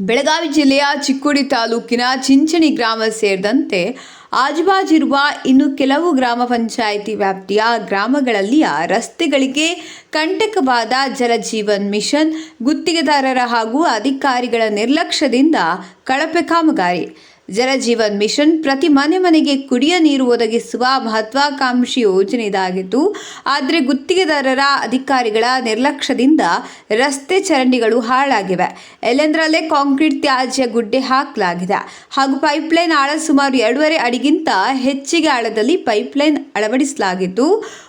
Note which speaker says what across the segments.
Speaker 1: ಬೆಳಗಾವಿ ಜಿಲ್ಲೆಯ ಚಿಕ್ಕೋಡಿ ತಾಲೂಕಿನ ಚಿಂಚಣಿ ಗ್ರಾಮ ಸೇರಿದಂತೆ ಆಜುಬಾಜಿರುವ ಇನ್ನು ಕೆಲವು ಗ್ರಾಮ ಪಂಚಾಯಿತಿ ವ್ಯಾಪ್ತಿಯ ಗ್ರಾಮಗಳಲ್ಲಿಯ ರಸ್ತೆಗಳಿಗೆ ಕಂಟಕವಾದ ಜಲಜೀವನ್ ಮಿಷನ್ ಗುತ್ತಿಗೆದಾರರ ಹಾಗೂ ಅಧಿಕಾರಿಗಳ ನಿರ್ಲಕ್ಷ್ಯದಿಂದ ಕಳಪೆ ಕಾಮಗಾರಿ. ಜಲಜೀವನ್ ಮಿಷನ್ ಪ್ರತಿ ಮನೆ ಮನೆಗೆ ಕುಡಿಯ ನೀರು ಒದಗಿಸುವ ಮಹತ್ವಾಕಾಂಕ್ಷಿ ಯೋಜನೆ ಇದಾಗಿದ್ದು ಆದರೆ ಗುತ್ತಿಗೆದಾರರ ಅಧಿಕಾರಿಗಳ ನಿರ್ಲಕ್ಷ್ಯದಿಂದ ರಸ್ತೆ ಚರಂಡಿಗಳು ಹಾಳಾಗಿವೆ. ಎಲ್ಲೆಂದರಲ್ಲೇ ಕಾಂಕ್ರೀಟ್ ತ್ಯಾಜ್ಯ ಗುಡ್ಡೆ ಹಾಕಲಾಗಿದೆ. ಹಾಗೂ ಪೈಪ್ಲೈನ್ ಆಳ ಸುಮಾರು ಎರಡೂವರೆ ಅಡಿಗಿಂತ ಹೆಚ್ಚಿಗೆ ಆಳದಲ್ಲಿ ಪೈಪ್ಲೈನ್ ಅಳವಡಿಸಲಾಗಿದ್ದು,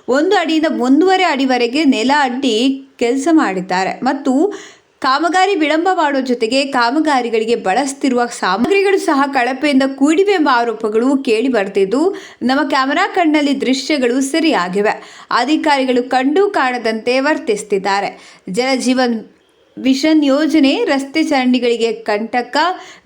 Speaker 1: ಒಂದು ಅಡಿಯಿಂದ ಒಂದೂವರೆ ಅಡಿವರೆಗೆ ನೆಲ ಅಡ್ಡಿ ಕೆಲಸ ಮಾಡಿದ್ದಾರೆ. ಮತ್ತು ಕಾಮಗಾರಿ ವಿಳಂಬ ಮಾಡುವ ಜೊತೆಗೆ ಕಾಮಗಾರಿಗಳಿಗೆ ಬಳಸ್ತಿರುವ ಸಾಮಗ್ರಿಗಳು ಸಹ ಕಳಪೆಯಿಂದ ಕೂಡಿವೆ ಎಂಬ ಆರೋಪಗಳು ಕೇಳಿ ಬರ್ತಿದ್ದು ನಮ್ಮ ಕ್ಯಾಮೆರಾ ಕಣ್ಣಲ್ಲಿ ದೃಶ್ಯಗಳು ಸರಿಯಾಗಿವೆ. ಅಧಿಕಾರಿಗಳು ಕಂಡು ಕಾಣದಂತೆ ವರ್ತಿಸ್ತಿದ್ದಾರೆ ಜಲಜೀವನ್ ಮಿಷನ್ ಯೋಜನೆ, ರಸ್ತೆ ಚರಂಡಿಗಳಿಗೆ ಕಂಟಕ,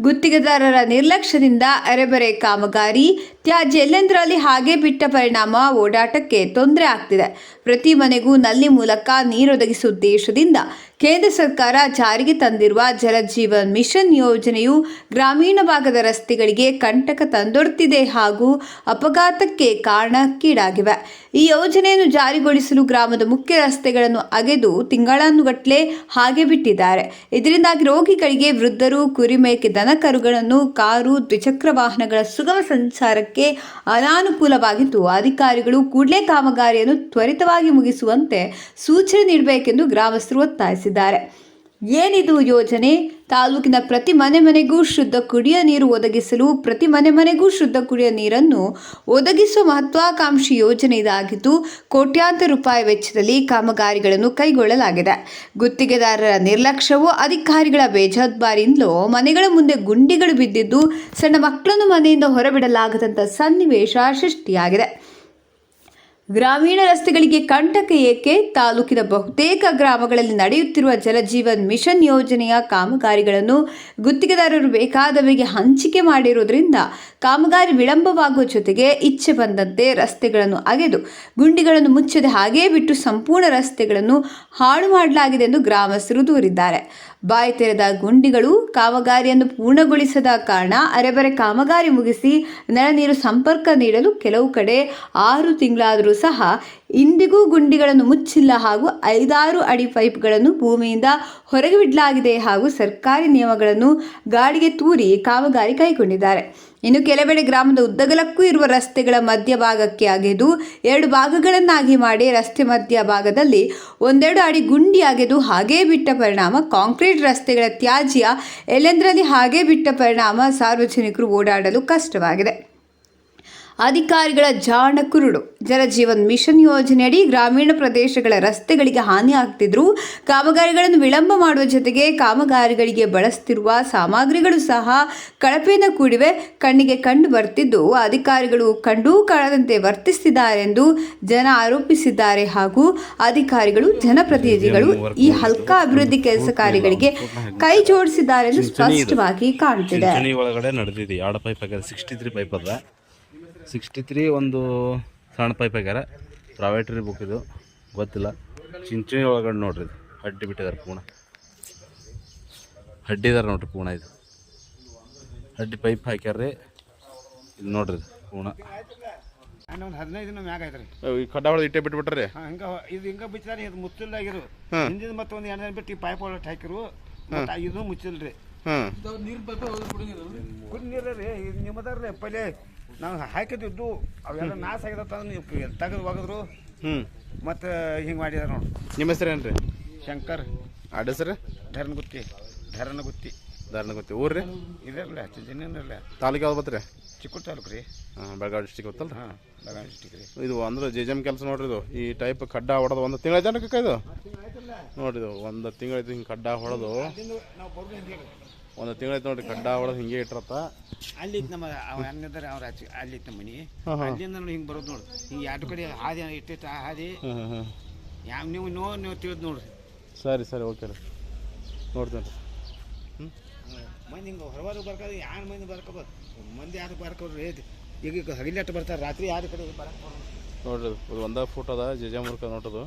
Speaker 1: ಗುತ್ತಿಗೆದಾರರ ನಿರ್ಲಕ್ಷ್ಯದಿಂದ ಅರೆಬರೆ ಕಾಮಗಾರಿ, ತ್ಯಾಜ್ಯ ಎಲ್ಲೆಂದರಲ್ಲಿ ಹಾಗೆ ಬಿಟ್ಟ ಪರಿಣಾಮ ಓಡಾಟಕ್ಕೆ ತೊಂದರೆ ಆಗ್ತಿದೆ. ಪ್ರತಿ ಮನೆಗೂ ನಲ್ಲಿ ಮೂಲಕ ನೀರೊದಗಿಸುವ ಉದ್ದೇಶದಿಂದ ಕೇಂದ್ರ ಸರ್ಕಾರ ಜಾರಿಗೆ ತಂದಿರುವ ಜಲಜೀವನ್ ಮಿಷನ್ ಯೋಜನೆಯು ಗ್ರಾಮೀಣ ಭಾಗದ ರಸ್ತೆಗಳಿಗೆ ಕಂಟಕ ತಂದೊಡ್ತಿದೆ ಹಾಗೂ ಅಪಘಾತಕ್ಕೆ ಕಾರಣಕ್ಕೀಡಾಗಿವೆ ಈ ಯೋಜನೆಯನ್ನು ಜಾರಿಗೊಳಿಸಲು ಗ್ರಾಮದ ಮುಖ್ಯ ರಸ್ತೆಗಳನ್ನು ಅಗೆದು ತಿಂಗಳಾನುಗಟ್ಟಲೆ ಹಾಗೆ ಬಿಟ್ಟಿದ್ದಾರೆ. ಇದರಿಂದಾಗಿ ರೋಗಿಗಳಿಗೆ ವೃದ್ಧರು, ಕುರಿಮೇಕೆ ದನಕರುಗಳನ್ನು, ಕಾರು, ದ್ವಿಚಕ್ರ ವಾಹನಗಳ ಸುಗಮ ಸಂಚಾರಕ್ಕೆ ಅನಾನುಕೂಲವಾಗಿದ್ದು, ಅಧಿಕಾರಿಗಳು ಕೂಡಲೇ ಕಾಮಗಾರಿಯನ್ನು ತ್ವರಿತವಾಗಿ ಮುಗಿಸುವಂತೆ ಸೂಚನೆ ನೀಡಬೇಕೆಂದು ಗ್ರಾಮಸ್ಥರು ಒತ್ತಾಯಿಸಿದ್ದಾರೆ. ಏನಿದು ಯೋಜನೆ? ತಾಲೂಕಿನ ಪ್ರತಿ ಮನೆ ಮನೆಗೂ ಶುದ್ಧ ಕುಡಿಯ ನೀರು ಒದಗಿಸಲು ಪ್ರತಿ ಮನೆ ಮನೆಗೂ ಶುದ್ಧ ಕುಡಿಯ ನೀರನ್ನು ಒದಗಿಸುವ ಮಹತ್ವಾಕಾಂಕ್ಷಿ ಯೋಜನೆ ಇದಾಗಿದ್ದು, ಕೋಟ್ಯಾಂತರ ರೂಪಾಯಿ ವೆಚ್ಚದಲ್ಲಿ ಕಾಮಗಾರಿಗಳನ್ನು ಕೈಗೊಳ್ಳಲಾಗಿದೆ. ಗುತ್ತಿಗೆದಾರರ ನಿರ್ಲಕ್ಷ್ಯವು ಅಧಿಕಾರಿಗಳ ಬೇಜವಾಬ್ದಾರಿಯಿಂದಲೋ ಮನೆಗಳ ಮುಂದೆ ಗುಂಡಿಗಳು ಬಿದ್ದಿದ್ದು, ಸಣ್ಣ ಮಕ್ಕಳನ್ನು ಮನೆಯಿಂದ ಹೊರಬಿಡಲಾಗದಂಥ ಸನ್ನಿವೇಶ ಸೃಷ್ಟಿಯಾಗಿದೆ. ಗ್ರಾಮೀಣ ರಸ್ತೆಗಳಿಗೆ ಕಂಟಕ ಏಕೆ ತಾಲೂಕಿನ ಬಹುತೇಕ ಗ್ರಾಮಗಳಲ್ಲಿ ನಡೆಯುತ್ತಿರುವ ಜಲಜೀವನ್ ಮಿಷನ್ ಯೋಜನೆಯ ಕಾಮಗಾರಿಗಳನ್ನು ಗುತ್ತಿಗೆದಾರರು ಬೇಕಾದವರಿಗೆ ಹಂಚಿಕೆ ಮಾಡಿರುವುದರಿಂದ ಕಾಮಗಾರಿ ವಿಳಂಬವಾಗುವ ಜೊತೆಗೆ ಇಚ್ಛೆ ಬಂದಂತೆ ರಸ್ತೆಗಳನ್ನು ಅಗೆದು ಗುಂಡಿಗಳನ್ನು ಮುಚ್ಚದೆ ಹಾಗೇ ಬಿಟ್ಟು ಸಂಪೂರ್ಣ ರಸ್ತೆಗಳನ್ನು ಹಾಳು ಮಾಡಲಾಗಿದೆ ಎಂದು ಗ್ರಾಮಸ್ಥರು ದೂರಿದ್ದಾರೆ. ಬಾಯಿ ತೆರೆದ ಗುಂಡಿಗಳು ಕಾಮಗಾರಿಯನ್ನು ಪೂರ್ಣಗೊಳಿಸದ ಕಾರಣ ಅರೆಬರೆ ಕಾಮಗಾರಿ ಮುಗಿಸಿ ನೆಲ ನೀರು ಸಂಪರ್ಕ ನೀಡಲು ಕೆಲವು ಕಡೆ ಆರು ತಿಂಗಳಾದರೂ ಸಹ ಇಂದಿಗೂ ಗುಂಡಿಗಳನ್ನು ಮುಚ್ಚಿಲ್ಲ ಹಾಗೂ ಐದಾರು ಅಡಿ ಪೈಪ್ಗಳನ್ನು ಭೂಮಿಯಿಂದ ಹೊರಗೆ ಬಿಡಲಾಗಿದೆ ಹಾಗೂ ಸರ್ಕಾರಿ ನಿಯಮಗಳನ್ನು ಗಾಡಿಗೆ ತೂರಿ ಕಾಮಗಾರಿ ಕೈಗೊಂಡಿದ್ದಾರೆ. ಇನ್ನು ಕೆಲವೆಡೆ ಗ್ರಾಮದ ಉದ್ದಗಲಕ್ಕೂ ಇರುವ ರಸ್ತೆಗಳ ಮಧ್ಯಭಾಗಕ್ಕೆ ಅಗೆದು ಎರಡು ಭಾಗಗಳನ್ನಾಗಿ ಮಾಡಿ ರಸ್ತೆ ಮಧ್ಯ ಭಾಗದಲ್ಲಿ ಒಂದೆರಡು ಅಡಿ ಗುಂಡಿ ಅಗೆದು ಹಾಗೇ ಬಿಟ್ಟ ಪರಿಣಾಮ ಕಾಂಕ್ರೀಟ್ ರಸ್ತೆಗಳ ತ್ಯಾಜ್ಯ ಎಲ್ಲೆಂದರಲ್ಲಿ ಹಾಗೇ ಬಿಟ್ಟ ಪರಿಣಾಮ ಸಾರ್ವಜನಿಕರು ಓಡಾಡಲು ಕಷ್ಟವಾಗಿದೆ. ಅಧಿಕಾರಿಗಳ ಜಾಣ ಕುರುಡು. ಜಲಜೀವನ್ ಮಿಷನ್ ಯೋಜನೆಯಡಿ ಗ್ರಾಮೀಣ ಪ್ರದೇಶಗಳ ರಸ್ತೆಗಳಿಗೆ ಹಾನಿ ಆಗ್ತಿದ್ರು ಕಾಮಗಾರಿಗಳನ್ನು ವಿಳಂಬ ಮಾಡುವ ಜೊತೆಗೆ ಕಾಮಗಾರಿಗಳಿಗೆ ಬಳಸ್ತಿರುವ ಸಾಮಗ್ರಿಗಳು ಸಹ ಕಳಪೆಯಿಂದ ಕೂಡಿವೆ. ಕಣ್ಣಿಗೆ ಕಂಡು ಬರ್ತಿದ್ದು ಅಧಿಕಾರಿಗಳು ಕಂಡೂ ಕಾಣದಂತೆ ವರ್ತಿಸುತ್ತಿದ್ದಾರೆ ಎಂದು ಜನ ಆರೋಪಿಸಿದ್ದಾರೆ ಹಾಗೂ ಅಧಿಕಾರಿಗಳು ಜನಪ್ರತಿನಿಧಿಗಳು ಈ ಹಲ್ಕಾ ಅಭಿವೃದ್ಧಿ ಕೆಲಸ ಕಾರ್ಯಗಳಿಗೆ ಕೈ ಜೋಡಿಸಿದ್ದಾರೆ ಎಂದು ಸ್ಪಷ್ಟವಾಗಿ ಕಾಣುತ್ತಿದೆ
Speaker 2: ಸಿಕ್ಸ್ಟಿ ತ್ರೀ ಒಂದು ಸಣ್ಣ ಪೈಪ್ ಆಗ್ಯಾರ. ಪ್ರೈವೇಟ್ರಿ ಬುಕ್ ಇದು. ಗೊತ್ತಿಲ್ಲ. ಚಿಂಚಣಿ ಒಳಗಡೆ ನೋಡ್ರಿ ಇದು. ಹಡ್ಡಿ ಬಿಟ್ಟಿದ್ದಾರೆ ಪೂಣ ಹಡ್ಡಿದಾರೆ ನೋಡ್ರಿ ಪೂಣ ಇದು. ಅಡ್ಡಿ ಪೈಪ್ ಹಾಕ್ಯಾರ್ರಿ. ಇದು ನೋಡ್ರಿ ಇದು ಪೂಣ
Speaker 3: ನಾನು ಒಂದು ಹದಿನೈದು ದಿನ ಮ್ಯಾಗ ಐತ್ರಿ
Speaker 2: ಈ ಕಡ್ಡ ಹೊಡೆದು ಇಟ್ಟೆ ಬಿಟ್ಬಿಟ್ರಿ.
Speaker 3: ಹಾ, ಹಂಗ ಇದು ಹಿಂಗ ಬಿಚ್ಚಾರಿ ಇದು ಮುಚ್ಚಿಲ್ಲಾಗಿರು ಹಿಂದಿನ ಮತ್ತೆ ಒಂದು ಎರಡು ಬಿಟ್ಟು ಈ ಪೈಪ್ ಒಳಗೆ ಹಾಕಿರು. ಮತ್ತೆ ಇದು ಮುಚ್ಚಿಲ್ರಿ. ನೀರು ನೀರು ರೀ ಇದು ನಿಮ್ಮದಾರ್ರಿ ಪೈಲೆ ನಾವು ಹಾಕಿದ್ದು ಅವೆಲ್ಲ ನಾಶ ಆಗಿದತ್ತ ನೀವು ತೆಗೆದು ಒಗದ್ರು.
Speaker 2: ಹ್ಞೂ
Speaker 3: ಮತ್ತು ಹಿಂಗೆ ಮಾಡಿದಾರೆ ನೋಡಿ.
Speaker 2: ನಿಮ್ಮ ಹೆಸರು ಏನು ರೀ?
Speaker 3: ಶಂಕರ್
Speaker 2: ಅಡ್ಡ
Speaker 3: ಧರ್ಮಗುತ್ತಿ ಧರಣಗುತ್ತಿ
Speaker 2: ದಾರಣ ಗೊತ್ತಿ. ಊರು ರೀ?
Speaker 3: ಇದಿರಲ್ಲ
Speaker 2: ತಾಲೂಕು ಯಾವ್ದು ಬತ್ರಿ
Speaker 3: ಚಿಕ್ಕೂರು ತಾಲೂಕು ರೀ.
Speaker 2: ಹಾಂ ಬೆಳಗಾವಿ ಡಿಸ್ಟಿಕ್ ಗೊತ್ತಲ್ಲ
Speaker 3: ಹಾಂ ಬೆಳಗಾವಿ ಡಿಸ್ಟಿಕ್ ರೀ.
Speaker 2: ಇದು ಅಂದ್ರೆ ಜೆ ಜಮ್ ಕೆಲಸ ನೋಡ್ರಿ ಇದು. ಈ ಟೈಪ್ ಕಡ್ಡ ಹೊಡೆದು ಒಂದು ತಿಂಗಳ ಜನಕ್ಕೆ ಇದು? ನೋಡ್ರಿ ಇದು ಒಂದು ತಿಂಗಳೈತಿ ಹಿಂಗೆ ಕಡ್ಡ ಹೊಡೆದು. ಒಂದು ತಿಂಗಳೈತಿ ನೋಡ್ರಿ ಕಡ್ಡ ಹೊಡೆದು ಹಿಂಗೆ ಇಟ್ಟಿರತ್ತ.
Speaker 3: ಅಲ್ಲಿ ನಮ್ಮ ಅವ್ರ ಅನ್ನದಾರೆ ಅವ್ರ ಆಚೆ ಅಲ್ಲಿ ಇತ್ತು ನಮ್ಮ ಮನೆ. ಅಲ್ಲಿಂದ ನೋಡಿ ಹಿಂಗೆ ಬರೋದು ನೋಡಿ ಹಿಂಗೆ ಎರಡು ಕಡೆ ಹಾದಿ ಇಟ್ಟಿತ್ತು ಆ ಹಾದಿ.
Speaker 2: ಹ್ಞೂ ಹ್ಞೂ ಹ್ಞೂ
Speaker 3: ಯಾವ ನೀವು ನೋ ನೀವು ತಿಳಿದು ನೋಡ್ರಿ.
Speaker 2: ಸರಿ ಸರಿ ಓಕೆ ರೀ. ನೋಡ್ತೇನೆ ರೀ
Speaker 3: ಮಂದಿ ಹಿಂಗೆ ಹೊರಬಾರು ಬರ್ಕೋದು ಯಾರು ಮಂದಿ ಬರ್ಕೋಬೋದು? ಮಂದಿ ಯಾರು ಬರ್ಕೋರು ಈಗ ಹಗಿಲಟ್ಟು ಬರ್ತಾರೆ, ರಾತ್ರಿ ಯಾರ ಕಡೆ ಬರಕ್ಕೆ
Speaker 2: ನೋಡ್ರಿ, ಇದು ಒಂದೇ ಫುಟ್ ಅದ ಜೆ ಜಮ್ ವರ್ಕ ನೋಟದು